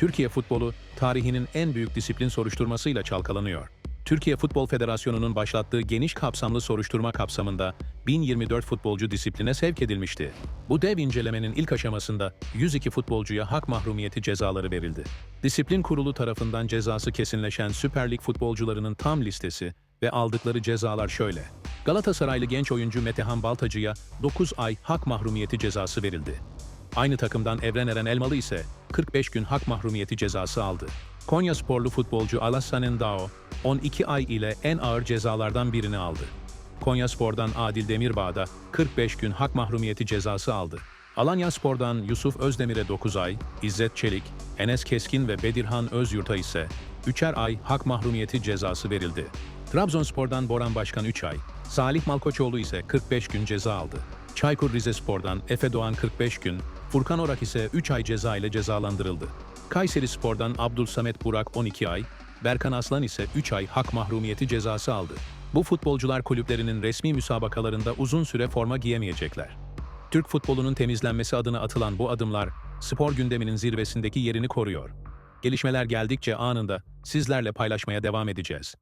Türkiye futbolu tarihinin en büyük disiplin soruşturmasıyla çalkalanıyor. Türkiye Futbol Federasyonu'nun başlattığı geniş kapsamlı soruşturma kapsamında 1024 futbolcu disipline sevk edilmişti. Bu dev incelemenin ilk aşamasında 102 futbolcuya hak mahrumiyeti cezaları verildi. Disiplin Kurulu tarafından cezası kesinleşen Süper Lig futbolcularının tam listesi ve aldıkları cezalar şöyle. Galatasaraylı genç oyuncu Metehan Baltacı'ya 9 ay hak mahrumiyeti cezası verildi. Aynı takımdan Evren Eren Elmalı ise 45 gün hak mahrumiyeti cezası aldı. Konya sporlu futbolcu Alassane Dao 12 ay ile en ağır cezalardan birini aldı. Konya Spor'dan Adil Demirbağ da 45 gün hak mahrumiyeti cezası aldı. Alanya Spor'dan Yusuf Özdemir'e 9 ay, İzzet Çelik, Enes Keskin ve Bedirhan Özyurt'a ise 3'er ay hak mahrumiyeti cezası verildi. Trabzonspor'dan Boran Başkan 3 ay, Salih Malkoçoğlu ise 45 gün ceza aldı. Çaykur Rizespor'dan Efe Doğan 45 gün, Furkan Orak ise 3 ay ceza ile cezalandırıldı. Kayseri Spor'dan Abdülsamet Burak 12 ay, Berkan Aslan ise 3 ay hak mahrumiyeti cezası aldı. Bu futbolcular kulüplerinin resmi müsabakalarında uzun süre forma giyemeyecekler. Türk futbolunun temizlenmesi adına atılan bu adımlar spor gündeminin zirvesindeki yerini koruyor. Gelişmeler geldikçe anında sizlerle paylaşmaya devam edeceğiz.